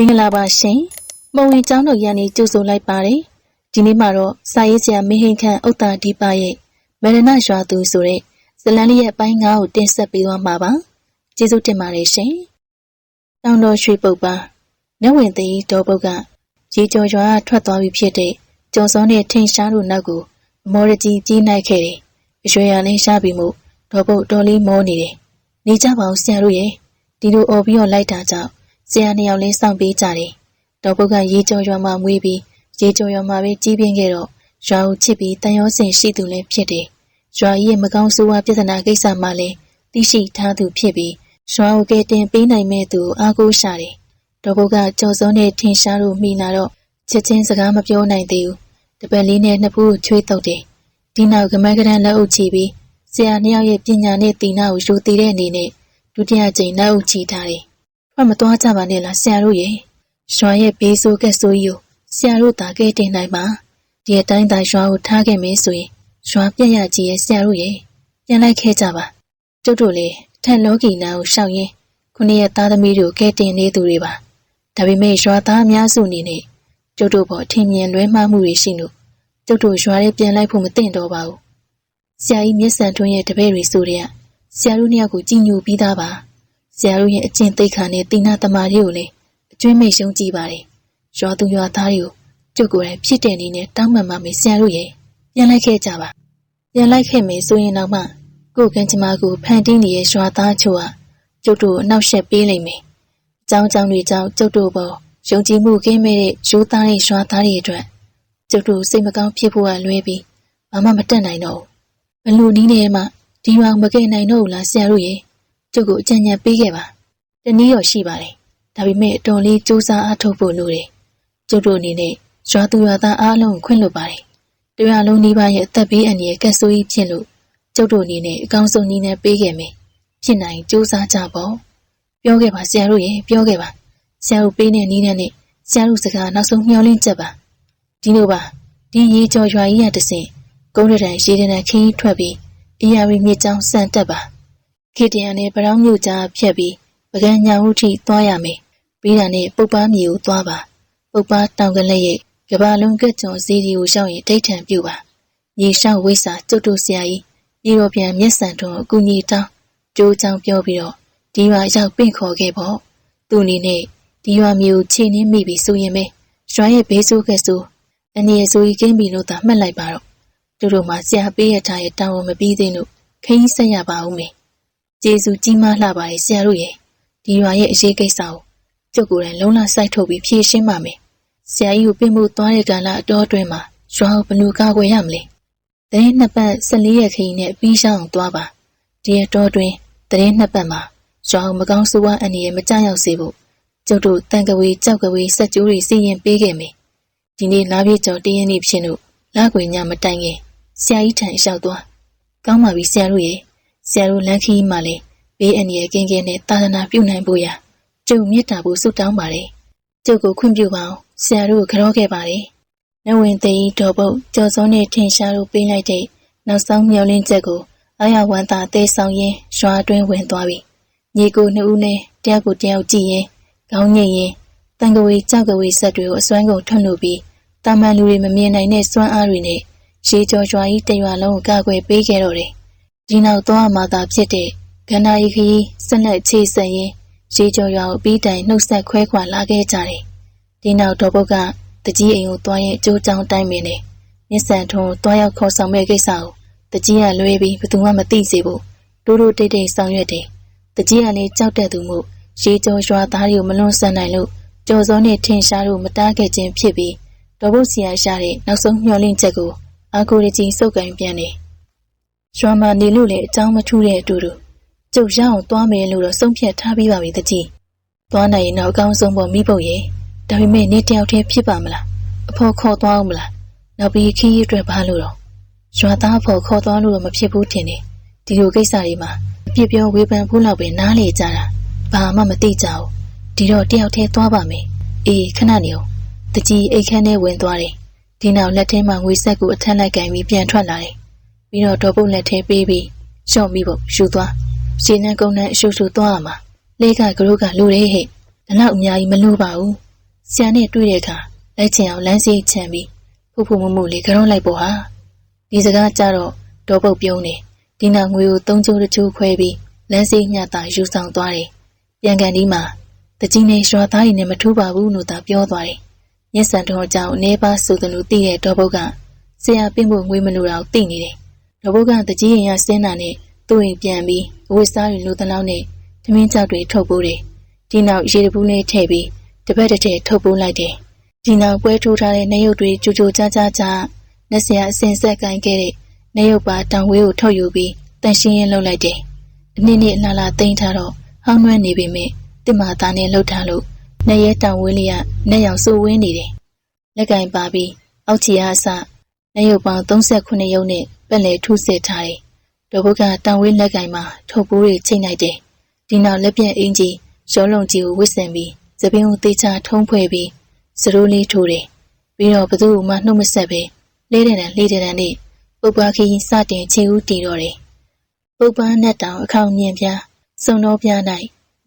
မင်္ဂလာပါရှင်။မုံဝင်ကျောင်းတော်ရန်နေကြိုဆိုလိုက်ပါတယ်။ဒီနေ့မှာတော့စာရေးဆရာမင်းဟင်ခန့်ဥတ္တာဒီပါရဲ့မရဏရွာသူဆိုတဲ့ဇလန်လေးရဲ့အပိုင်းငါးကိုတင်ဆက်ပေးသွားမှာပါ။ကျေးဇူးတင်ပါတယ်ရှင်။တောင်တော်ရွှေပုတ်ပါနတ်ဝင်သိဒေါ်ပုတ်ကရေကြော်ရွာကထွက်သွားပြီဖြစ်တဲ့ကျော်စောနဲ့ထင်ရှားတို့နောက်ကိုအမောရကြီးကြီးနိုင်ခဲ့တယ်။အရွှေရလေးရှားပြီးမှုဒေါ်ပုတ်တော်လေးမောနေတယ်။နေကြပါဦးဆရာတို့ရဲ့ဒီလိုអော်ပြီးတော့လိုက်တာကြောင့် ဆရာနှစ်ယောက်လေးစောင့်ပေးကြတယ်။ဒေါ်ပုတ်ကရေကြော်ရွာမှာမွေးပြီးရေကြော်ရွာမှာပဲကြီးပြင်းခဲ့တော့ရွာကိုချစ်ပြီးတန်ရောစင်ရှိသူလည်းဖြစ်တယ်။ရွာကြီးရဲ့မကောင်းဆိုးဝါးပြဿနာကိစ္စမှလည်းသိရှိထားသူဖြစ်ပြီးရွာကိုကဲတင်ပေးနိုင်မဲ့သူကိုအားကိုးရှာတယ်။ဒေါ်ပုတ်ကကြော်စုံနဲ့ထင်ရှားလို့မိလာတော့ချက်ချင်းစကားမပြောနိုင်သေးဘူး။တပက်လေးနဲ့နှစ်ဖူးကိုချွေးတုပ်တယ်။ဒီနောက်ကမန်းကရန်လက်အုပ်ချပြီးဆရာနှစ်ယောက်ရဲ့ပညာနဲ့တီနာကိုယူတည်တဲ့အနေနဲ့ဒုတိယကြိမ်လက်အုပ်ချထားတယ်။ ထွက်မသွားကြပါနဲ့လားဆရာတို့ရဲ့ရွာရဲ့ဘေးဆိုးကက်ဆိုးကြီးကိုဆရာတို့သာကဲတင်နိုင်ပါဒီအတိုင်းသာရွာကိုထားခဲ့မယ်ဆိုရင်ရွာပြက်ရကြီးရဲ့ဆရာတို့ရဲ့ပြန်လိုက်ခဲ့ကြပါကျုပ်တို့လေထန်လောကီနာကိုရှောက်ရင်းခုနှစ်ရက်သားသမီးတို့ကဲတင်နေသူတွေပါဒါပေမဲ့ရွာသားအများစုအနေနဲ့ကျုပ်တို့ပေါ်ထင်မြင်လွဲမှားမှုတွေရှိလို့ကျုပ်တို့ရွာထဲပြန်လိုက်ဖို့မသင့်တော့ပါဘူးဆရာကြီးမျက်စံထွန်းရဲ့တပည့်တွေဆိုတဲ့ဆရာတို့နှစ်ယောက်ကိုကြည်ညိုပြီးသားပါ ဆရာတို့ရဲ့အကျင့်သိက္ခာနဲ့တိနာတမာတွေကိုလည်းအကျွမ်းမိတ်ရှုံးကြည့်ပါတယ်ရွာသူရွာသားတွေကိုကျုပ်ကိုယ်တိုင်ဖြစ်တဲ့နေနဲ့တောင်းပန်ပါမယ်ဆရာတို့ရဲ့ပြန်လိုက်ခဲ့ကြပါပြန်လိုက်ခဲ့မယ်ဆိုရင်တော့မှကိုယ်ကံကြမ္မာကိုဖန်တီးနေတဲ့ရွာသားချို့ဟာကျုပ်တို့အနောက်ရှက်ပေးလိမ့်မယ်အကြောင်းကြောင့်တွေကြောင့်ကျုပ်တို့ပေါ်ယုံကြည်မှုကင်းမဲ့တဲ့ယူသားရဲ့ရွာသားတွေအတွက်ကျုပ်တို့စိတ်မကောင်းဖြစ်ဖို့ကလွဲပြီးဘာမှမတတ်နိုင်တော့ဘူးဘလို့နီးနေမှဒီမှာမကဲနိုင်တော့ဘူးလားဆရာတို့ရဲ့ ကျုပ်ကိုအကြံဉာဏ်ပေးခဲ့ပါတနည်းရောရှိပါတယ်ဒါပေမဲ့အတော်လေးစူးစမ်းအားထုတ်ဖို့လိုတယ်ကျုပ်တို့အနေနဲ့ရွာသူရွာသားအားလုံးခွင့်လွှတ်ပါတယ်တရားလုံးဒီပါရဲ့အသက်ဘေးအန္တရာယ်ကက်ဆိုးကြီးဖြစ်လို့ကျုပ်တို့အနေနဲ့အကောင်းဆုံးနည်းနဲ့ပေးခဲ့မယ်ဖြစ်နိုင်စူးစမ်းကြပေါ့ပြောခဲ့ပါဆရာတို့ရဲ့ပြောခဲ့ပါဆရာတို့ပေးတဲ့နည်းနဲ့ဆရာတို့စကားနောက်ဆုံးမျှော်လင့်ချက်ပါဒီလိုပါဒီရေကြော်ရွာကြီးရတဆင်ကုန်းရတန်ရေတန်ခင်းထွက်ပြီးအရာရီမြစ်ကြောင်းစံတက်ပါ ခေတရန်နဲ့ပရောင်းမြို့ကြားဖြတ်ပြီးပကံညာဟုထိသွားရမယ်ပြီးတာနဲ့ပုပ်ပားမြေကိုသွားပါပုပ်ပားတောင်ကလေးရဲ့ကဘာလုံးကကြော်စီဒီကိုရှောက်ရင်ဒိတ်ထံပြုတ်ပါမြေရှောက်ဝိစာကျွတ်တို့ဆရာကြီးပြည်တော်ပြန်မျက်စံထွန်းအကူကြီးတောင်းကြိုးချောင်းပြောပြီးတော့ဒီရွာရောက်ပင့်ခေါ်ခဲ့ပေါ့သူအနေနဲ့ဒီရွာမျိုးခြေနှင်းမိပြီဆိုရင်ပဲရွာရဲ့ဘေးဆိုးကဲဆိုးအနေရဆိုကြီးကင်းပြီလို့သာမှတ်လိုက်ပါတော့သူတို့မှဆရာပေးရထားရဲ့တောင်းဝမပြီးသေးလို့ခင်းဆက်ရပါဦးမယ် ကျေးဇူးကြီးမားလှပါရဲ့ဆရာတို့ရဲ့ဒီရွာရဲ့အရေးကိစ္စကိုကျုပ်ကိုယ်တိုင်လုံးလစိုက်ထုတ်ပြီးဖြေရှင်းပါမယ်ဆရာကြီးကိုပြင်မှုသွားတဲ့ကံလာအတော်အတွင်းမှာရွာကိုဘယ်လိုကာကွယ်ရမလဲတရင်နှစ်ပတ်14ရက်ခရီးနဲ့ပြီးရှောင်းသွားပါဒီအတော်အတွင်းတရင်နှစ်ပတ်မှာရွာကိုမကောင်းဆိုးဝါးအန္တရာယ်မကြောက်ရောက်စေဖို့ကျုပ်တို့တန်ကဝေကြောက်ကဝေစက်ကြိုးတွေစီရင်ပေးခဲ့မယ်ဒီနေ့လာပြည့်ကျော်တရင်နေ့ဖြစ်လို့လာခွေညမတိုင်ခင်ဆရာကြီးထံလျှောက်သွားကောင်းပါပြီဆရာတို့ရဲ့ ဆရာတို့လမ်းခီးမှလည်းဘေးအန္တရာယ်ကင်းကင်းနဲ့သာသနာပြုနိုင်ဖို့ရာကျုပ်မေတ္တာဖို့ဆုတောင်းပါတယ်ကျုပ်ကိုခွင့်ပြုပါအောင်ဆရာတို့ကိုကြောခဲ့ပါတယ်နဝင်သိတော်ပုတ်ကြော်စုံးနဲ့ထင်ရှားလို့ပေးလိုက်တဲ့နောက်ဆုံးမျောလင်းချက်ကိုအာရဝန္တာတဲဆောင်ရင်းရွာအတွင်းဝင်သွားပြီညီကိုနှစ်ဦးနဲ့တယောက်ကိုတယောက်ကြည့်ရင်ခေါင်းညိတ်ရင်တန်ကဝေကြောက်ကဝေဆက်တွေကိုအစွမ်းကုန်ထွန်းလို့ပြီးတာမန်လူတွေမမြင်နိုင်တဲ့စွမ်းအားတွေနဲ့ရေကြော်ရွာကြီးတရွာလုံးကိုကာကွယ်ပေးခဲ့တော့တယ် ဒီနောက်သွားမှသာဖြစ်တဲ့ကန္နာရီခီးဆက်လက်ချေဆက်ရင်ရေကြော်ရွာကိုပြီးတိုင်နှုတ်ဆက်ခွဲခွာလာခဲ့ကြတယ်ဒီနောက်ဒေါ်ပုတ်ကတကြီးအိမ်ကိုသွားရဲ့အကျိုးကြောင့်တိုင်းပင်နေမြစ်ဆန်ထုံသွားရောက်ခေါ်ဆောင်မဲ့ကိစ္စကိုတကြီးကလွဲပြီးဘသူမှမသိစေဖို့တိုးတိုးတိတ်တိတ်ဆောင်ရွက်တယ်တကြီးကလည်းကြောက်တဲ့သူမှုရေကြော်ရွာသားတွေကိုမလွန်ဆန်နိုင်လို့ကြော်စောနဲ့ထင်ရှားလို့မတားခဲ့ခြင်းဖြစ်ပြီးဒေါ်ပုတ်စီယာရတဲ့နောက်ဆုံးမျှော်လင့်ချက်ကိုအာကိုရကြီးစုပ်ကင်ပြန်တယ် ရွာမှာနေလို့လည်းအကြောင်းမထူးတဲ့အတူတူကျုပ်ရအောင်သွားမယ်လို့တော့ဆုံးဖြတ်ထားပြီးပါပြီတကြီးသွားနိုင်ရင်တော့အကောင်းဆုံးပေါ်မိဖို့ရဲ့ဒါပေမဲ့နေတယောက်တည်းဖြစ်ပါမလားအဖေါ်ခေါ်သွားအောင်မလားနောက်ပြီးခီးရီအတွက်ဘာလို့တော့ရွာသားအဖေါ်ခေါ်သွားလို့တော့မဖြစ်ဘူးထင်တယ်ဒီလိုကိစ္စတွေမှာအပြစ်ပြောဝေဖန်ဖို့လောက်ပဲနားလေကြတာဘာမှမသိကြဘူးဒီတော့တယောက်တည်းသွားပါမယ်အေးခဏနေအောင်တကြီးအိတ်ခမ်းထဲဝင်သွားတယ်ဒီနောက်လက်ထဲမှာငွေဆက်ကိုအထက်လိုက်ကင်ပြီးပြန်ထွက်လာတယ် ပြီးတော့ဒေါ်ပုတ်လက်ထဲပေးပြီးရှော့မိဖို့ယူသွားရှင်းနှန်းကုန်းနှန်းအရှုပ်ရှုပ်သွားရမှာလဲကကရုကလူရဲဟဲ့ဒါတော့အများကြီးမလို့ပါဘူးဆရာနဲ့တွေ့တဲ့အခါလိုက်ချင်အောင်လမ်းစီးချန်ပြီးဖူဖူမမှုလေးကြောင်းလိုက်ပေါ်ဟာဒီစကားကြတော့ဒေါ်ပုတ်ပြုံးနေဒီနောက်ငွေကိုသုံးချိုးတစ်ချိုးခွဲပြီးလမ်းစီးညတာယူဆောင်သွားတယ်ပြန်ကန်ဒီမှာတကြီးနေရွာသားတွေနဲ့မထူးပါဘူးလို့သာပြောသွားတယ်မျက်စံတော်ကြောင့်အနေပါဆိုသလိုသိတဲ့ဒေါ်ပုတ်ကဆရာပင့်ဖို့ငွေမလိုတော့သိနေတယ် ဒေါ်ပုတ်ကတကြီးရင်ရဆင်းတာနဲ့သူ့ရင်ပြန်ပြီးအဝတ်စားတွေလိုတလောက်နဲ့သမင်းကြောက်တွေထုတ်ပိုးတယ်ဒီနောက်ရေတပူးလေးထည့်ပြီးတပတ်တစ်ထည့်ထုတ်ပိုးလိုက်တယ်ဒီနောက်ပွဲထိုးထားတဲ့နှရုပ်တွေကြိုကြိုကြားကြားကြားလက်ဆရာအစင်ဆက်ကင်ခဲ့တဲ့နှရုပ်ပါတောင်ဝေးကိုထုတ်ယူပြီးတန်ရှင်းရင်လှုပ်လိုက်တယ်အနည်းနည်းအလားလားတိမ့်ထားတော့ဟောင်းနှွမ်းနေပေမဲ့တစ်မာသားနဲ့လှုပ်ထားလို့နှရဲတောင်ဝေးလေးကနှက်ရောင်စိုးဝင်းနေတယ်လက်ကင်ပါပြီးအောက်ချီအားအစနှရုပ်ပေါင်း38ရုပ်နဲ့ ပက်လေထုစစ်ထားတယ်ဒေါ်ဘုကတောင်ဝေးလက်ကင်မှာထုတ်ပိုးတွေချိန်လိုက်တယ်ဒီနောက်လက်ပြက်အင်ကြီးရောလုံးကြီးကိုဝစ်ဆင်ပြီးသပင်းကိုတေချာထုံးဖွဲ့ပြီးစရိုးလေးထိုးတယ်ပြီးတော့ဘသူ့မှနှုတ်မဆက်ပဲလေးတဲ့တန်လေးတဲ့တန်နဲ့ပုပ္ပါခီစတင်ခြေဦးတီတော့တယ်ပုပ္ပါနဲ့တောင်အခေါင်မြင်ပြစုံတော်ပြ၌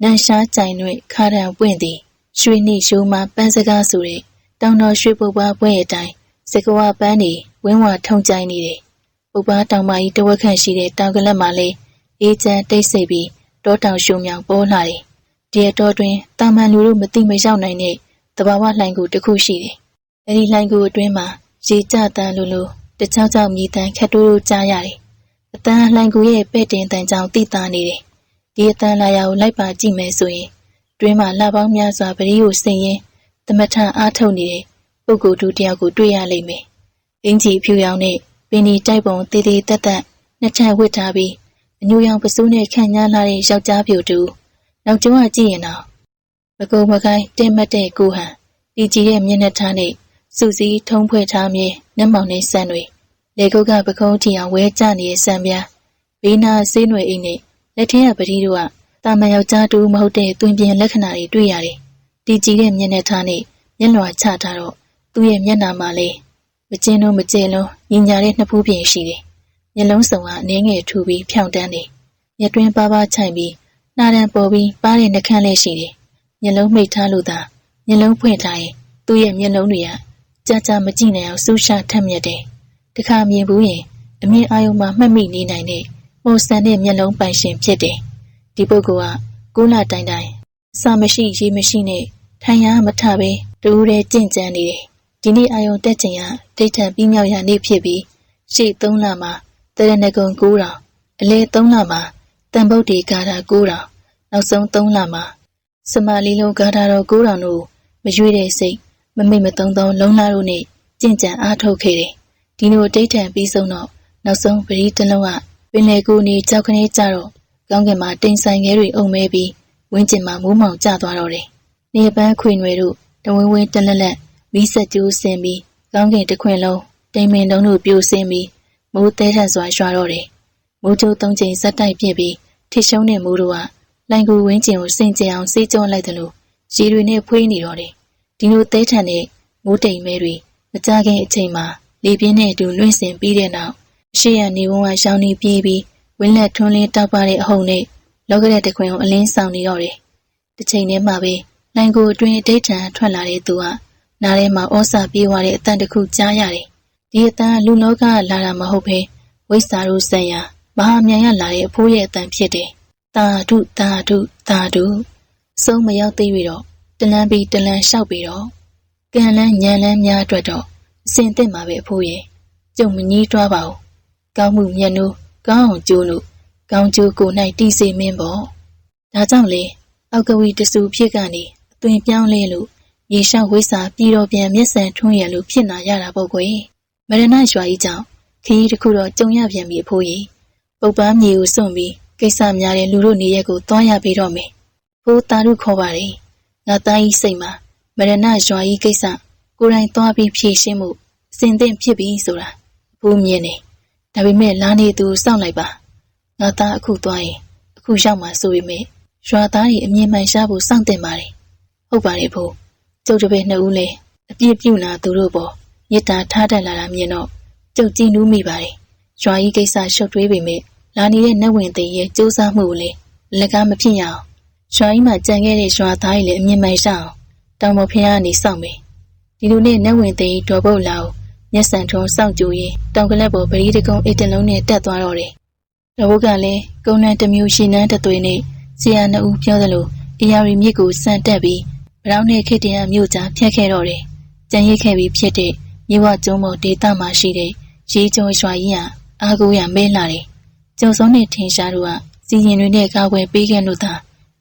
နန်ရှားကြိုင်တွင်ခါရံပွင့်သည်ရွှေနှိရိုးမှပန်းစကားဆိုတဲ့တောင်တော်ရွှေပုပ္ပါပွဲအတိုင်းစကဝပန်းနေဝင်းဝထုံကြိုင်နေတယ် ပုပ္ပါတောင်မကြီးတဝက်ခန့်ရှိတဲ့တောင်ကလပ်မှာလေအေးချမ်းတိတ်ဆိတ်ပြီးတောတောင်ရှုံမြောင်ပေါ်လာတယ်ဒီအတော်တွင်တာမန်လူတို့မသိမရောက်နိုင်တဲ့တဘာဝလှိုင်ကူတစ်ခုရှိတယ်။အဲဒီလှိုင်ကူအတွင်းမှာရေကြတန်းလိုလိုတချောင်းချောင်းမြည်တန်းခက်တိုးတိုးကြားရတယ်။အတန်းလှိုင်ကူရဲ့ပဲ့တင်တန်ကြောင်တိတာနေတယ်။ဒီအတန်းလာရကိုလိုက်ပါကြည့်မယ်ဆိုရင်တွင်းမှာလှပေါင်းများစွာပရိကိုဆင်ရင်သမထအားထုတ်နေတဲ့ပုဂ္ဂိုလ်တူတယောက်ကိုတွေ့ရလိမ့်မယ်။အင်ကြီးဖြူရောင်နဲ့ ပင်ဒီတိုက်ပုံတည်တည်တက်တက်နှစ်ထပ်ဝစ်ထားပြီးအညူရောင်ပစိုးနဲ့ခန့်ညားလာတဲ့ယောက်ျားပြိုတူနောက်ကျောင်းကကြည့်ရင်တော့မကုံမကိုင်းတင်းမတ်တဲ့ကိုဟန်ဒီကြည်ရဲ့မျက်နှာထားနဲ့စူစီးထုံးဖွဲ့ထားမြေနှက်မောင်နဲ့ဆန်တွေလေကုတ်ကပကုံးထီအောင်ဝဲကြနေတဲ့ဆန်ပြားဘေးနာဆေးနွယ်အိမ်နဲ့လက်ထင်းကပတိတို့ကတာမန်ယောက်ျားတူမဟုတ်တဲ့တွင်ပြင်လက္ခဏာတွေတွေ့ရတယ်ဒီကြည်တဲ့မျက်နှာထားနဲ့မျက်လွှာချထားတော့သူ့ရဲ့မျက်နှာမှာလေ မကျင်းတော့မကျဲလုံးညင်ညာတဲ့နှစ်ဖူးပြင်ရှိတယ်မျက်လုံးစုံကအနှင်းငယ်ထူပြီးဖြောင်းတန်းတယ်မျက်တွင်းပါးပါးချိုင်ပြီးနှာတံပေါ်ပြီးပါးတဲ့နှကန်းလေးရှိတယ်မျက်လုံးမိတ်ထားလို့သာမျက်လုံးဖွင့်ထားရင်သူ့ရဲ့မျက်လုံးတွေကကြာကြာမကြည့်နိုင်အောင်စူးရှာထက်မြက်တယ်တခါမြင်ဘူးရင်အမြင်အာရုံမှာမှတ်မိနေနိုင်တဲ့မိုဆန်တဲ့မျက်လုံးပိုင်ရှင်ဖြစ်တယ်ဒီပုဂ္ဂိုလ်ကကိုးလာတိုင်တိုင်စာမရှိရေးမရှိနဲ့ထိုင်ရမထပဲတူးတဲ့ကြင့်ကြံနေတယ် ဒီနေ့အာယုံတက်ချိန်ကဒိဋ္ဌံပြီးမြောက်ရနေ့ဖြစ်ပြီးရှေ့3လမှာတရဏဂုံ9တောင်အလဲ3လမှာတန်ဗုဒ္ဓေဂါထာ9တောင်နောက်ဆုံး3လမှာစမလီလုံးဂါထာတော်9တောင်တို့မရွေတဲ့စိတ်မမိတ်မသုံးသုံးလုံလာတို့နဲ့ကြင်ကြံအားထုတ်ခဲ့တယ်ဒီလိုဒိဋ္ဌံပြီးဆုံးတော့နောက်ဆုံးပရိတလုံးကပင်လေကူနေကြောက်ခနေကြတော့ကောင်းကင်မှာတိမ်ဆိုင်ငယ်တွေအုံမဲပြီးဝင်းကျင်မှာမိုးမောင်ကျသွားတော့တယ်နေပန်းခွေနွယ်တို့တဝင်းဝင်းတလက်လက် မီးဆက်ကျိုးဆင်းပြီးကောင်းကင်တစ်ခွင်လုံးတိမ်မင်တုံးတို့ပြိုဆင်းပြီးမိုးတဲထန်စွာရွာတော့တယ်မိုးကြိုးသုံးချိန်ဇက်တိုက်ပြစ်ပြီးထိရှုံးတဲ့မိုးတို့ကလိုင်ကူဝင်းကျင်ကိုစင်ကြအောင်စေးကြောလိုက်တယ်လို့ရေတွေနဲ့ဖွေးနေတော့တယ်ဒီလိုတဲထန်တဲ့မိုးတိမ်မဲတွေမကြခင်အချိန်မှာလေပြင်းနဲ့အတူလွင့်စင်ပြီးတဲ့နောက်အရှိရနေဝန်းကရှောင်းနေပြေးပြီးဝင်းလက်ထွန်းလင်းတောက်ပတဲ့အဟုန်နဲ့လောကတဲ့တခွင်ကိုအလင်းဆောင်နေတော့တယ်တစ်ချိန်တည်းမှာပဲလိုင်ကိုအတွင်းအတိတ်ထန်ထွက်လာတဲ့သူက နားထဲမှာဩစာပြေးသွားတဲ့အတန်တစ်ခုကြားရတယ်ဒီအတန်လူလောကလာတာမဟုတ်ဘဲဝိစာရုဆန်ရမဟာမြန်ရလာတဲ့အဖိုးရဲ့အတန်ဖြစ်တယ်တာဓုတာဓုတာဓုစုံမရောက်သေးပြီတော့တလန်းပြီးတလန်းလျှောက်ပြီးတော့ကံလန်းညံလန်းများအတွက်တော့အစင်သင့်မှာပဲအဖိုးရဲ့ကြုံမကြီးတွားပါဦးကောင်းမှုမျက်နှိုးကောင်းအောင်ကြိုးလို့ကောင်းကျိုးကို၌တီးစေမင်းပေါ့ဒါကြောင့်လေအောက်ကဝီတဆူဖြစ်ကနေအသွင်ပြောင်းလဲလို့ ရေလျှောက်ဝိစာပြည်တော်ပြန်မျက်စံထွန်းရလို့ဖြစ်နာရတာပေါ့ကွယ်မရဏရွာကြီးကြောင့်ခရီးတစ်ခုတော့ကြုံရပြန်ပြီအဖိုးကြီးပုပ်ပန်းမြေကိုစွန့်ပြီးကိစ္စများတဲ့လူတို့နေရက်ကိုသွားရပြီးတော့မယ်။ဘိုးတာရုခေါ်ပါတယ်။ငါသားကြီးစိတ်မှာမရဏရွာကြီးကိစ္စကိုယ်တိုင်သွားပြီးဖြေရှင်းမှုအစဉ်သင့်ဖြစ်ပြီဆိုတာဘိုးမြင်နေ။ဒါပေမဲ့လာနေသူစောင့်လိုက်ပါ။ငါသားအခုသွားရင်အခုရောက်မှဆိုပေမဲ့ရွာသားကြီးအမြင်မှန်ရှားဖို့စောင့်တင်ပါတယ်။ဟုတ်ပါတယ်ဘိုး။ ကျုပ်တပည့်နှစ်ဦးလည်းအပြည့်ပြုနာသူတို့ပေါ်မေတ္တာထားတတ်လာတာမြင်တော့ကျုပ်ကြည်နူးမိပါတယ်။ရွာကြီးကိစ္စရှုပ်ထွေးပေမဲ့လာနေတဲ့နတ်ဝင်သိရဲ့စူးစမ်းမှုကိုလေလက်ကားမဖြစ်ရအောင်ရွာကြီးမှာကြံခဲ့တဲ့ရွာသားကြီးလည်းအမြင်မှန်ရှအောင်တောင်ပေါ်ဖျားကနေစောင့်မယ်ဒီလိုနဲ့နတ်ဝင်သိန်းဒေါ်ပုတ်လာကိုမျက်စံထုံးစောင့်ကြိုရင်တောင်ကလပ်ပေါ်ပရိတကုံအိတ်တလုံးနဲ့တက်သွားတော့တယ်ဒေါ်ပုတ်ကလည်းကုန်းလန်းတစ်မျိုးရှင်နှန်းတစ်သွေးနဲ့ဆရာနှစ်ဦးပြောသလိုအရာရီမြစ်ကိုစံတက်ပြီး ဗရောင်းနဲ့ခေတ္တရမြို့ကြားဖြတ်ခဲ့တော့တယ်ကြံရိတ်ခဲ့ပြီးဖြစ်တဲ့မြေဝကျုံးပေါ်ဒေသမှာရှိတဲ့ရေကျော်ရွာကြီးဟာအားကိုးရမဲလာတယ်ကျုံစုံနဲ့ထင်ရှားတို့ကစီရင်တွေနဲ့ကာကွယ်ပေးခဲ့လို့သာ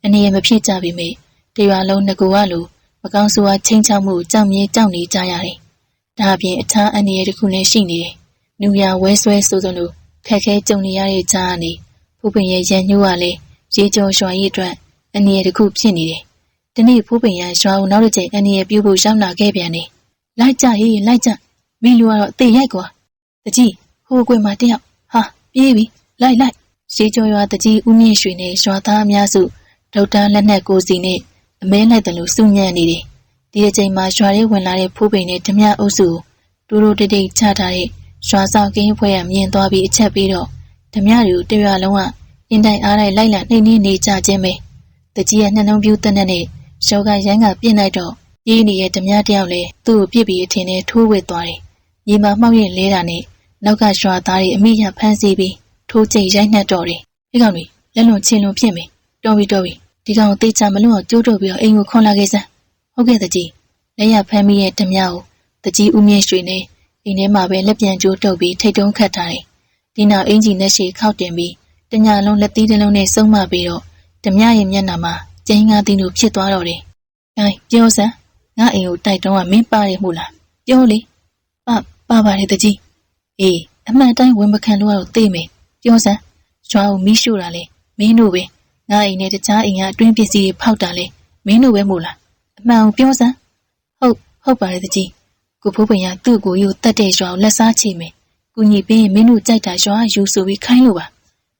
အနေရမဖြစ်ကြပေမဲ့တရွာလုံးငကူကလိုမကောင်းဆိုးအားချင်းချောက်မှုကြောက်မြဲကြောက်နေကြရတယ်။ဒါအပြင်အခြားအနေရတစ်ခုလည်းရှိနေတယ်။နူရဝဲဆွဲဆိုသလိုခက်ခဲကြုံနေရတဲ့ကြားကနေဖူးပင်ရဲ့ရန်ညှိုးကလည်းရေကျော်ရွှာရည်အတွက်အနေရတစ်ခုဖြစ်နေတယ်။ ဒီနေ့ဖူးပင်ရရွာဦးနောက်တစ်ချိန်အနေရပြုတ်ဖို့ရောက်လာခဲ့ပြန်တယ်။လိုက်ကြဟေးလိုက်ကြမင်းလူကတော့အသေးရိုက်ကွာ။တကြီးဟိုကွယ်မှာတယောက်ဟာပြေးပြီလိုက်လိုက်ရေကျော်ရွာတကြီးဦးမြင့်ရွှေနဲ့ရွာသားအများစုဒေါက်တာလက်နက်ကိုစီနဲ့အမဲလိုက်တယ်လို့စုညံ့နေတယ်။ဒီအချိန်မှာရွာရဲဝင်လာတဲ့ဖိုးပိန်နဲ့ဓမြအုပ်စုကိုတူတူတိတ်တိတ်ချထားတဲ့ရွာဆောင်ကင်းဖွဲ့ရမြင်သွားပြီးအချက်ပြီးတော့ဓမြတွေကိုတရွာလုံးကအင်းတိုင်အားတိုင်းလိုက်လံနှိမ့်နှင်းနေကြခြင်းပဲ။တကြီးရဲ့နှလုံးပြူးတဲ့နဲ့ ရှောကရန်ကပြစ်လိုက်တော့ရေးနေတဲ့ဓမြတယောက်လည်းသူ့ကိုပြစ်ပြီးအထင်နဲ့ထိုးဝစ်သွားတယ်။ညီမမှောက်ရင်လဲတာနဲ့နောက်ကရွာသားတွေအမိရဖမ်းဆီးပြီးထိုးကျိတ်ရိုက်နှက်တော့တယ်။ဒီကောင်တွေလက်လွန်ချင်းလွန်ဖြစ်မယ်။တော်ပြီတော်ပြီဒီကောင်တေချာမလွတ်အောင်ကြိုးတုပ်ပြီးတော့အိမ်ကိုခွန်လာခဲ့စမ်းဟုတ်ကဲ့တကြီးလက်ရဖမ်းမိရဲ့ဓမြကိုတကြီးဦးမြင့်ရွှေနဲ့အိမ်ထဲမှာပဲလက်ပြန်ကြိုးတုပ်ပြီးထိတ်တုံးခတ်ထားတယ်ဒီနောက်အင်ဂျီနဲ့ရှေခောက်တင်ပြီးတညာလုံးလက်သီးတစ်လုံးနဲ့စုံမပြီးတော့ဓမြရဲ့မျက်နှာမှာ ကျင်းကားသီးတို့ဖြစ်သွားတော့တယ်။အဲပြောစမ်းငါအိမ်ကိုတိုက်တုံးကမင်းပါတယ်မို့လားပြောလေပပါပါတယ်တကြီးအေးအမှန်တိုင်းဝင်မခံလို့ကတော့သိမယ်ပြောစမ်းရွာကိုမီးရှို့တာလေမင်းတို့ပဲငါအိမ်နဲ့တခြားအိမ်ကအတွင်းပစ္စည်းတွေဖောက်တာလေမင်းတို့ပဲမို့လားအမှန်ကိုပြောစမ်းဟုတ်ဟုတ်ပါတယ်တကြီးကိုဖိုးပင်ကသူ့ကိုယူတတ်တဲ့ရွာကိုလက်စားချိမယ်ကူညီပေးရင်မင်းတို့ကြိုက်တာရွာယူဆိုပြီးခိုင်းလို့ပါ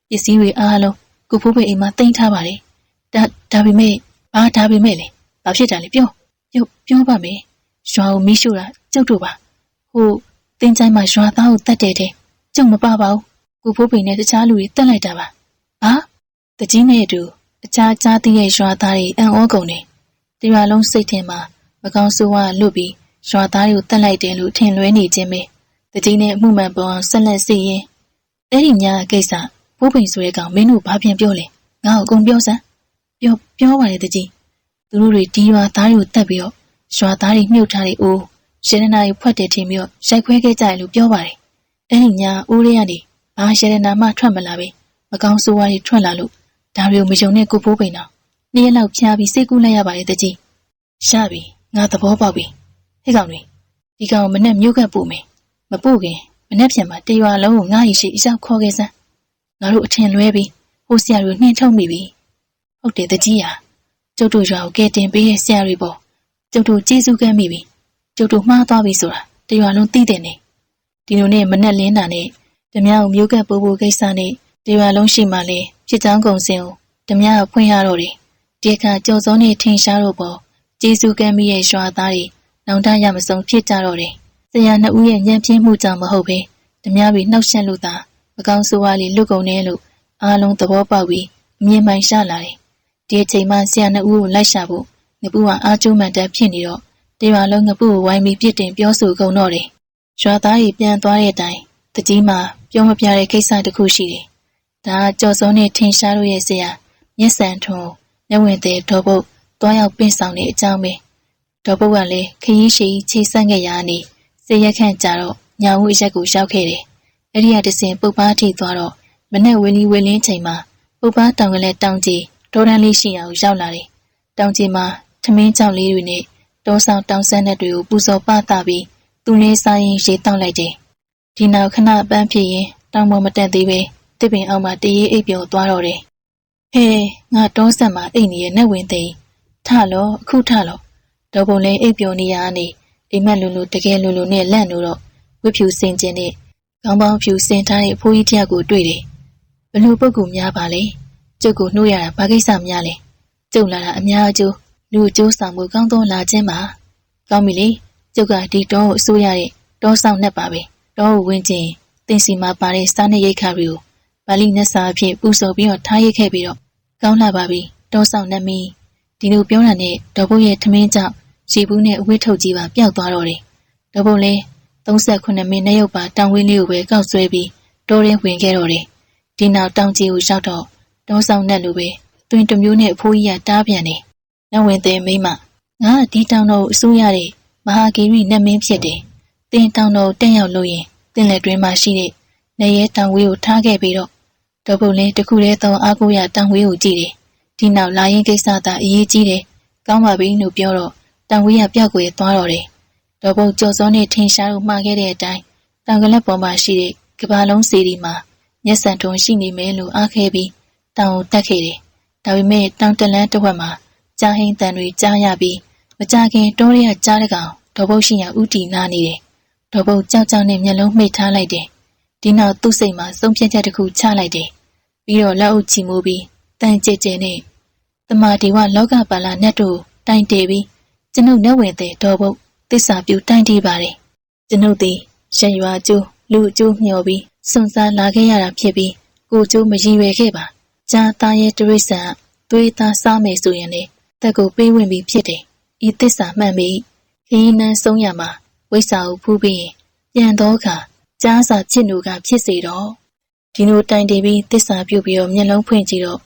ပစ္စည်းတွေအားလုံးကိုဖိုးပင်အိမ်မှာတင်ထားပါတယ် ဒါဒါပေမဲ့ဘာဒါပေမဲ့လေဘာဖြစ်တာလဲပြောပြောပြောပါမယ်ရွာကိုမီးရှို့တာကျုပ်တို့ပါဟိုတင်းချိုင်းမှာရွာသားကိုတတ်တယ်တဲ့ကျုပ်မပါပါဘူးကိုဖိုးပင်နဲ့တခြားလူတွေတက်လိုက်တာပါဟာတကြီးနဲ့အတူအခြားကြားသိရဲ့ရွာသားတွေအံ့ဩကုန်တယ်။ဒီရွာလုံးစိတ်ထဲမှာမကောင်းဆိုးဝါးလွတ်ပြီးရွာသားတွေကိုတက်လိုက်တယ်လို့ထင်လွဲနေခြင်းပဲ။တကြီးနဲ့အမှုမှန်ပေါ်အောင်ဆက်လက်စီရင်အဲ့ဒီညကိစ္စဘိုးပိန်ဆိုတဲ့ကောင်မင်းတို့ဘာပြန်ပြောလဲ။ငါ့ကိုအကုန်ပြောစမ်း။ ပြောပြောပါလေတကြီး။သူတို့တွေဒီရွာသားတွေကိုတက်ပြီးတော့ရွာသားတွေမြုပ်ထားတဲ့အိုးရှရနာကိုဖွက်တယ်ထင်ပြီးတော့ရိုက်ခွဲခဲ့ကြတယ်လို့ပြောပါတယ်။အဲ့ဒီညအိုးရဲကနေဘာရှရနာမှထွက်မလာပဲမကောင်းဆိုးဝါးတွေထွက်လာလို့ဒါတွေကိုမယုံနဲ့ကိုဖိုးပိန်တော့နေ့ရက်လောက်ဖျားပြီးစိတ်ကူးလိုက်ရပါလေတကြီးရပြီငါသဘောပေါက်ပြီဟဲ့ကောင်တွေဒီကောင်မနဲ့မြို့ကပ်ပို့မယ်မပို့ခင်မနဲ့ပြန်မှာတရွာလုံးကိုငါ့ရီရှိအရောက်ခေါ်ခဲ့စမ်းငါတို့အထင်လွဲပြီးဟိုဆရာတွေနှင်းထုတ်မိပြီ ဟုတ်တယ်တကြီးဟာကျုပ်တို့ရွာကိုကဲတင်ပေးတဲ့ဆရာတွေပေါ့ကျုပ်တို့ကျေးဇူးကမ်းမိပြီကျုပ်တို့မှားသွားပြီဆိုတာတရွာလုံးသိတယ်နေဒီလိုနဲ့မနဲ့လင်းတာနဲ့ဓမြကိုမြို့ကပ်ပို့ဖို့ကိစ္စနဲ့တရွာလုံးရှိမှလေဖြစ်ကြောင်းကုံစင်ကိုဓမြကဖွင့်ရတော့တယ်ဒီအခါကြော်စုံနဲ့ထင်ရှားတော့ပေါ်ကျေးဇူးကမ်းမိရဲ့ရွာသားတွေနောင်တရမဆုံးဖြစ်ကြတော့တယ်ဆရာနှစ်ဦးရဲ့ညံပြင်းမှုကြောင့်မဟုတ်ပဲဓမြပြီးနှောက်ရှက်လို့သာမကောင်းဆိုးဝါးလေးလွတ်ကုန်တယ်လို့အားလုံးသဘောပေါက်ပြီးအမြင်မှန်ရှာလာတယ် ဒီအချိန်မှဆရာနှစ်ဦးကိုလိုက်ရှာဖို့ငပူကအားကျိုးမှန်တက်ဖြစ်နေတော့တရွာလုံးငပူကိုဝိုင်းပြီးပြစ်တင်ပြောဆိုကုန်တော့တယ်ရွာသားကြီးပြန်သွားတဲ့အတိုင်းတကြီးမှပြောမပြတဲ့ကိစ္စတစ်ခုရှိတယ်ဒါကကြော်စုံနဲ့ထင်ရှားလို့ရဲ့ဆရာမျက်စံထုံမျက်ဝင်သေးဒေါ်ပုတ်တွားရောက်ပင့်ဆောင်တဲ့အကြောင်းပဲဒေါ်ပုတ်ကလည်းခရီးရှိချေဆန့်ခဲ့ရနေစေရက်ခန့်ကြတော့ညောင်ဝအရက်ကိုရောက်ခဲ့တယ်အဲ့ဒီကတစင်ပုတ်ပါထိသွားတော့မနဲ့ဝင်းလီဝင်းလင်းချိန်မှာပုတ်ပါတောင်ကလေးတောင်ကြီး ဒေါ်ရန်လေးရှိအောင်ရောက်လာတယ်တောင်ကြီးမှာထမင်းကြောင်လေးတွေနဲ့တောဆောင်တောင်ဆန်းတဲ့တွေကိုပူဇော်ပသပြီးသူလေးစားရင်ရေတောက်လိုက်တယ်ဒီနောက်ခဏပန်းဖြစ်ရင်တောင်ပေါ်မတက်သေးပဲတစ်ပင်အောက်မှာတရေအိပ်ပျော်သွားတော့တယ်။ဟဲငါတောဆက်မှာအိတ်နေရဲ့နဲ့ဝင်သိထလောအခုထလောဒေါ်ပုံလဲအိပ်ပျော်နေရအနေအိမ်မက်လူလူတကယ်လူလူနဲ့လန့်လို့တော့ဝစ်ဖြူစင်ကျင်တဲ့ခေါင်းပေါင်းဖြူစင်ထားတဲ့အဖိုးကြီးတယောက်ကိုတွေ့တယ်။ဘလို့ပုဂ္ဂိုလ်များပါလဲ။ ကျုပ်ကိုနှိုးရတာဘာကိစ္စများလဲ။ကျုပ်လာတာအများအကျိုးလူအကျိုးဆောင်မှုကောင်းသောလာခြင်းပါ။ကောင်းပြီလေ။ကျုပ်ကဒီတောကိုအစိုးရတဲ့တောဆောင်နဲ့ပါပဲ။တောကိုဝင်ခြင်းတင်စီမှာပါတဲ့စားနပ်ရိက္ခာတွေကိုပါဠိနဲ့စာအဖြစ်ပူဇော်ပြီးတော့ထားရခဲ့ပြီးတော့ကောင်းလာပါပြီတောဆောင်နှမီးဒီလိုပြောတာနဲ့ဒေါ်ဘုတ်ရဲ့ထမင်းကြောင့်ရေဘူးနဲ့အဝတ်ထုတ်ကြီးပါပျောက်သွားတော့တယ်။တော့ဘုံလဲ38မိနစ်ရုပ်ပါတောင်ဝင်းလေးကိုပဲကောက်ဆွဲပြီးတိုးရင်းဝင်ခဲ့တော့တယ်။ဒီနောက်တောင်ကြီးကိုရောက်တော့ တောဆောင်နဲ့လိုပဲတွင်တစ်မျိုးနဲ့အဖိုးကြီးကတားပြန်တယ်။နဝင်တဲ့မိမငါဒီတောင်တော်ကိုအစိုးရတဲ့မဟာဂီရီနတ်မင်းဖြစ်တယ်။တင်တောင်တော်တက်ရောက်လို့ရင်တင်လက်တွင်မှာရှိတဲ့နေရဲတောင်ဝေးကိုထားခဲ့ပြီးတော့တော့ဘုံလဲတခုတည်းသောအားကိုးရတောင်ဝေးကိုကြည့်တယ်။ဒီနောက်လာရင်ကိစ္စသာအရေးကြီးတယ်။ကောင်းပါပြီလို့ပြောတော့တောင်ဝေးကပြောက်ွယ်သွားတော့တယ်။တော့ဘုံကြော်စောနဲ့ထင်ရှားလို့မှားခဲ့တဲ့အတိုင်းတောင်ကလက်ပေါ်မှာရှိတဲ့ကဘာလုံးစီဒီမှာမျက်စံထုံရှိနေမယ်လို့အားခဲပြီး တောင်ကိုတက်ခဲ့တယ်။ဒါပေမဲ့တောင်တလန်းတစ်ဝက်မှာကြားဟင်းတန်တွေကြားရပြီးမကြခင်တောရဲကကြားတဲ့ကောင်ဒေါ်ဘုတ်ရှိရဥတီနာနေတယ်။ဒေါ်ဘုတ်ကြောက်ကြောက်နဲ့မျက်လုံးမှိတ်ထားလိုက်တယ်။ဒီနောက်သူ့စိတ်မှာဆုံးဖြတ်ချက်တစ်ခုချလိုက်တယ်။ပြီးတော့လက်အုပ်ချီမိုးပြီးတန်ကြဲကြဲနဲ့တမာဒီဝလောကပါလာနဲ့တို့တိုင်တေပြီးကျွန်ုပ်နဲ့ဝင်တဲ့ဒေါ်ဘုတ်တစ္ဆာပြူတိုင်တေပါတယ်။ကျွန်ုပ်သည်ရရွာကျိုးလူအကျိုးမျှော်ပြီးစွန့်စားလာခဲ့ရတာဖြစ်ပြီးကိုကျိုးမရည်ရွယ်ခဲ့ပါ။ ကြာသားရဲ့တရိษံသွေးသားစားမယ်ဆိုရင်လေတက်ကိုပေးဝင်ပြီးဖြစ်တယ်။ဤတစ္ဆာမှန်ပြီးခရီးနှန်းဆုံးရမှာဝိဆာကိုဖူးပြီးရင်ပြန်တော့ခါကြားစာချစ်လူကဖြစ်စေတော့ဒီလိုတိုင်တည်ပြီးတစ္ဆာပြုတ်ပြီးတော့မျက်လုံးဖွင့်ကြည့်တော့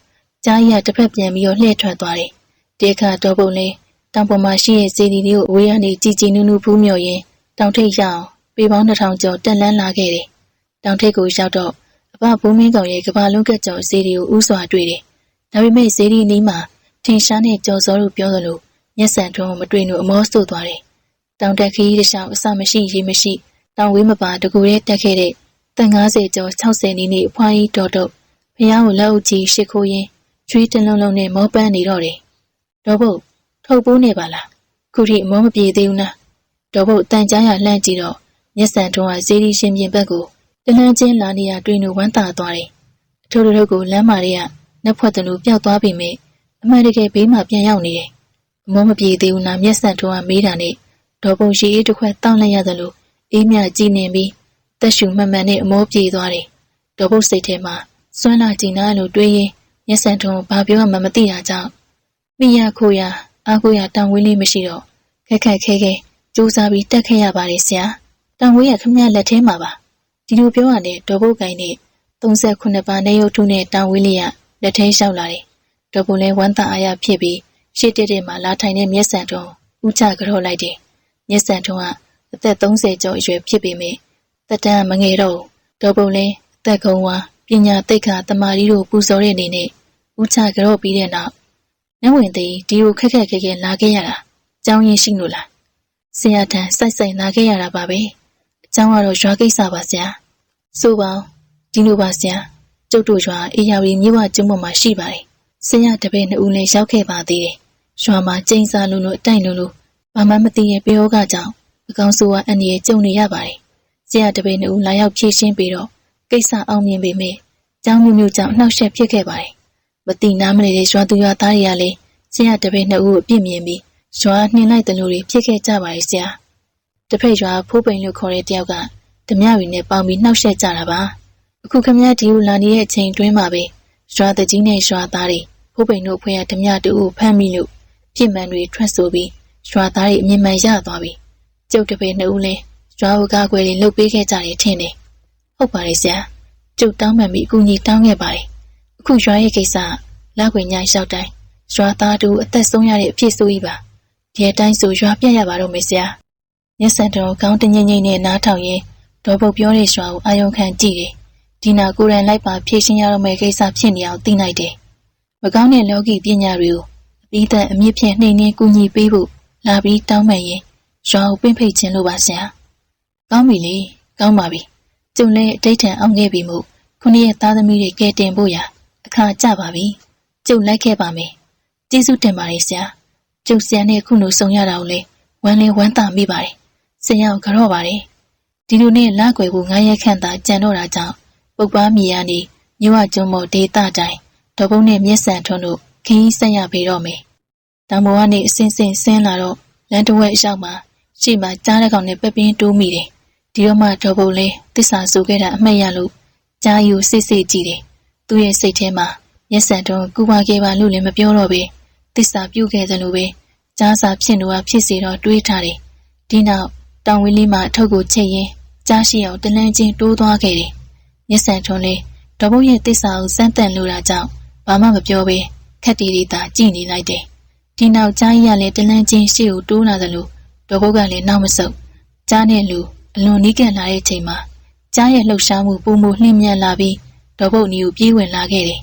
ကြားရတစ်ဖက်ပြန်ပြီးတော့လှည့်ထွက်သွားတယ်။ဒီအခါတော့ပုံလေးတောင်ပေါ်မှာရှိတဲ့စီဒီလေးကိုအဝေးကနေကြည်ကြည်နူးနူးဖူးမြော်ရင်တောင်ထိပ်ရောက်ပေပေါင်း2000ကျော်တက်လန်းလာခဲ့တယ်။တောင်ထိပ်ကိုရောက်တော့ အဘဘုံမင်းကောင်ရဲ့ကဘာလုံးကက်ကျော်စီဒီကိုဥစွာတွေ့တယ်။ဒါပေမဲ့စီဒီနီးမှာထင်ရှားတဲ့ကြော်စောတို့ပြောသလိုမျက်စံထုံးမတွေ့လို့အမောဆို့သွားတယ်။တောင်တက်ခီးတစ်လျှောက်အစမရှိရေမရှိတောင်ဝေးမပါတကူရဲတက်ခဲ့တဲ့တန်90ကျော်60နီးနီးအဖွားကြီးတော်တော့ဖះကိုလက်အုပ်ကြီးရှ िख ိုးရင်းကျွေးတလုံးလုံးနဲ့မောပန်းနေတော့တယ်။ဒေါ်ဘုတ်ထုတ်ပိုးနေပါလား။ခုထိမောမပြေသေးဘူးနော်။ဒေါ်ဘုတ်တန်ကြားရလှမ်းကြည့်တော့မျက်စံထုံးကဇေဒီရှင်ပြင်ဘက်ကို တလန်းချင်းလာနေရတွေ့လို့ဝမ်းသာသွားတယ်။အထိုးထိုးကိုလမ်းမာတွေကနှက်ဖွက်တယ်လို့ပျောက်သွားပြီမေအမှန်တကယ်ဘေးမှာပြန်ရောက်နေတယ်။မောမပြေသေးဘူးလားမျက်စံထုံးကမေးတာနဲ့ဒေါ်ဘုတ်ရှိအေးတစ်ခွက်တောင်းလိုက်ရသလိုအေးမြကြည်နေပြီးတက်ရှူမှန်မှန်နဲ့အမောပြေသွားတယ်။ဒေါ်ဘုတ်စိတ်ထဲမှာစွမ်းလာကြည်နာလို့တွေးရင်မျက်စံထုံးဘာပြောမှမသိတာကြောင့်မိရခိုရအာကိုရတောင်ဝင်းလေးမရှိတော့ခက်ခက်ခဲခဲစူးစားပြီးတက်ခဲ့ရပါတယ်ဆရာ။တောင်ဝင်းရခမရလက်ထဲမှာပါ။ ဒီလိုပြောရတယ်ဒေါ်ဘုတ်ကိုင်းနဲ့38ပါးနေရုပ်ထုနဲ့တောင်ဝင်းလေးရလက်ထဲလျှောက်လာတယ်။ဒေါ်ဘုတ်လည်းဝမ်းသာအားရဖြစ်ပြီးရှေ့တက်တဲ့မှာလာထိုင်တဲ့မျက်စံထုံးဥချကြော့လိုက်တယ်။မျက်စံထုံးကအသက်30ကျော်အရွယ်ဖြစ်ပေမယ့်သက်တမ်းမငယ်တော့ဒေါ်ပုံလင်းအသက်ကုံဝါပညာသိက္ခာတမာရီတို့ပူဇော်တဲ့အနေနဲ့ဥချကြော့ပြီးတဲ့နောက်နဝင်သည်ဒီကိုခက်ခက်ခဲခဲလာခဲ့ရတာအကြောင်းရင်းရှိလို့လားဆရာထံစိုက်စိုက်လာခဲ့ရတာပါပဲအ ကြောင်းကတော့ရွာကိစ္စပါဆရာဆိုပါဒီလိုပါဆရာကျုပ်တို့ရွာအေးရဝီမြို့ဝကျွန်းပေါ်မှာရှိပါတယ်ဆရာတပည့်နှစ်ဦးလည်းရောက်ခဲ့ပါသေးတယ်ရွာမှာကျင်းစားလုံးလို့အတိုင်လုံးလို့ဘာမှမသိရဲ့ပြောကကြောင့်အကောင်ဆိုကအန်ဒီရဲ့ကြုံနေရပါတယ်ဆရာတပည့်နှစ်ဦးလာရောက်ဖြည့်ရှင်းပြီးတော့ကိစ္စအောင်မြင်ပေမဲ့ကျောင်းမျိုးမျိုးကြောင့်နှောက်ယှက်ဖြစ်ခဲ့ပါတယ်မတိနားမနေတဲ့ရွာသူရွာသားတွေကလည်းဆရာတပည့်နှစ်ဦးကိုအပြစ်မြင်ပြီးရွာနှင်လိုက်တယ်လို့ဖြစ်ခဲ့ကြပါရဲ့ဆရာ တစ်ဖက်ရွာဖိုးပိန်လို့ခေါ်တဲ့တယောက်ကဓမြရီနဲ့ပေါင်းပြီးနှောက်ယှက်ကြတာပါအခုခမရဒီကိုလာနေတဲ့အချိန်တွင်းမှာပဲရွာတကြီးနဲ့ရွာသားတွေဖိုးပိန်တို့ဖွဲ့ရဓမြတူကိုဖမ်းမိလို့ပြစ်မှန်တွေထွက်ဆိုပြီးရွာသားတွေအမြင်မှန်ရသွားပြီကျုပ်တပည့်နှစ်ဦးလဲရွာဝကားကွယ်တွေလှုပ်ပေးခဲ့ကြတယ်ထင်တယ်ဟုတ်ပါတယ်ဆရာကျုပ်တောင်းပန်ပြီးအကူအညီတောင်းခဲ့ပါတယ်အခုရွာရဲ့ကိစ္စလက်ွယ်ညလျှောက်တိုင်းရွာသားတို့အသက်ဆုံးရတဲ့အဖြစ်ဆိုကြီးပါဒီအတိုင်းဆိုရွာပြတ်ရပါတော့မယ်ဆရာ မျက်စံတော်ကောင်းတငိမ့်ငိမ့်နဲ့နားထောင်ရင်ဒေါ်ပုတ်ပြောတဲ့ရွာကိုအာယုံခံကြည့်တယ်ဒီနာကိုယ်တိုင်လိုက်ပါဖြည့်ရှင်းရတော့မယ့်ကိစ္စဖြစ်နေအောင်သိနိုင်တယ်မကောင်းတဲ့လောကီပညာတွေကိုအပြီးသက်အမြင့်ဖြင့်နှိမ့်နှင်းကူညီပေးဖို့လာပြီးတောင်းပန်ရင်ရွာကိုပင့်ဖိတ်ခြင်းလို့ပါဆရာကောင်းပြီလေကောင်းပါပြီကျုံလဲအတိတ်ထံအောင်ခဲ့ပြီမို့ခုနှစ်ရဲ့သားသမီးတွေကဲတင်ဖို့ရာအခါကြပါပြီကျုံလိုက်ခဲ့ပါမယ်ကျေးဇူးတင်ပါတယ်ဆရာကျုပ်ဆရာနဲ့ခုလိုဆုံရတာကိုလေဝမ်းလင်းဝမ်းသာမိပါတယ် ဆရာကိုကြော့ပါတယ်ဒီလိုနဲ့လကွယ်ကိုငားရက်ခန့်သာကြံတော့တာကြောင့်ပုပ်ပားမြေရနေမြဝကျုံမော်ဒေတာတိုင်းဒေါ်ပုံးနဲ့မျက်စံထွန်းတို့ခင်းဆက်ရပေတော့မယ်တောင်ပေါ်ကနေအစင်းစင်းဆင်းလာတော့လမ်းတစ်ဝက်အရောက်မှာရှေ့မှာကြားတဲ့ကောင်နဲ့ပက်ပင်းတိုးမိတယ်ဒီတော့မှဒေါ်ပုံးလေးတစ္ဆာဆိုခဲ့တာအမှတ်ရလို့ကြားယူစစ်စစ်ကြည့်တယ်သူ့ရဲ့စိတ်ထဲမှာမျက်စံထွန်းကူပါခဲ့ပါလို့လည်းမပြောတော့ပဲတစ္ဆာပြုတ်ခဲ့တယ်လို့ပဲကြားစာဖြစ်လို့ဖြစ်စီတော့တွေးထားတယ်ဒီနောက် တောင်ဝင်းလေးမှာအထုပ်ကိုချိတ်ရင်းကြားရှိအောင်တလန်းချင်းတိုးသွားခဲ့တယ်မျက်စံထွန်းလေးဒေါ်ဘုတ်ရဲ့တစ္ဆာကိုစမ်းသပ်လို့တာကြောင့်ဘာမှမပြောဘဲခက်တီတီသာကြည့်နေလိုက်တယ်ဒီနောက်ကြားကြီးကလည်းတလန်းချင်းရှေ့ကိုတိုးလာသလိုဒေါ်ဘုတ်ကလည်းနောက်မဆုတ်ကြားနဲ့လူအလွန်နီးကပ်လာတဲ့ချိန်မှာကြားရဲ့လှုပ်ရှားမှုပုံမလှင့်မြတ်လာပြီးဒေါ်ဘုတ်နီကိုပြေးဝင်လာခဲ့တယ်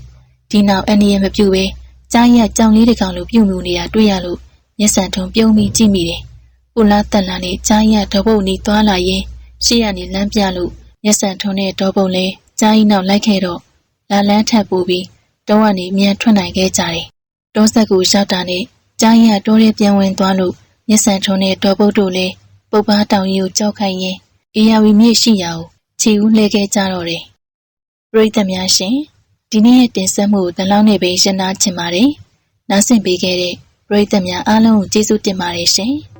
ဒီနောက်အန်ဒီရမပြုတ်ပဲကြားရကြောင်လေးတစ်ကောင်လိုပြုတ်မှုနေတာတွေ့ရလို့မျက်စံထုံပြုံးပြီးကြည့်မိတယ်။ ဦးလားတက်လာနဲ့ကြားရဒေါ်ဘုတ်နီသွားလာရင်ရှေ့ကနေလမ်းပြလို့မျက်စံထုံနဲ့ဒေါ်ဘုတ်လဲကြားကြီးနောက်လိုက်ခဲ့တော့လာလန်းထပ်ပူပြီးတောကနေမြန်ထွက်နိုင်ခဲ့ကြတယ်။တောဆက်ကိုရောက်တာနဲ့ကြားရတိုးရဲပြန်ဝင်သွားလို့မျက်စံထုံနဲ့ဒေါ်ဘုတ်တို့လည်းပုပ်ပားတောင်ကြီးကိုကြောက်ခိုင်းရင်အေယာဝီမြစ်ရှိရာကိုခြေဦးလှဲခဲ့ကြတော့တယ်။ပရိသတ်များရှင်ဒီနေ့ရဲ့တင်ဆက်မှုကိုဒီလောက်နဲ့ပဲရှင်းသားချင်ပါတယ်။နားဆင်ပေးခဲ့တဲ့ပရိသတ်များအားလုံးကိုကျေးဇူးတင်ပါတယ်ရှင်။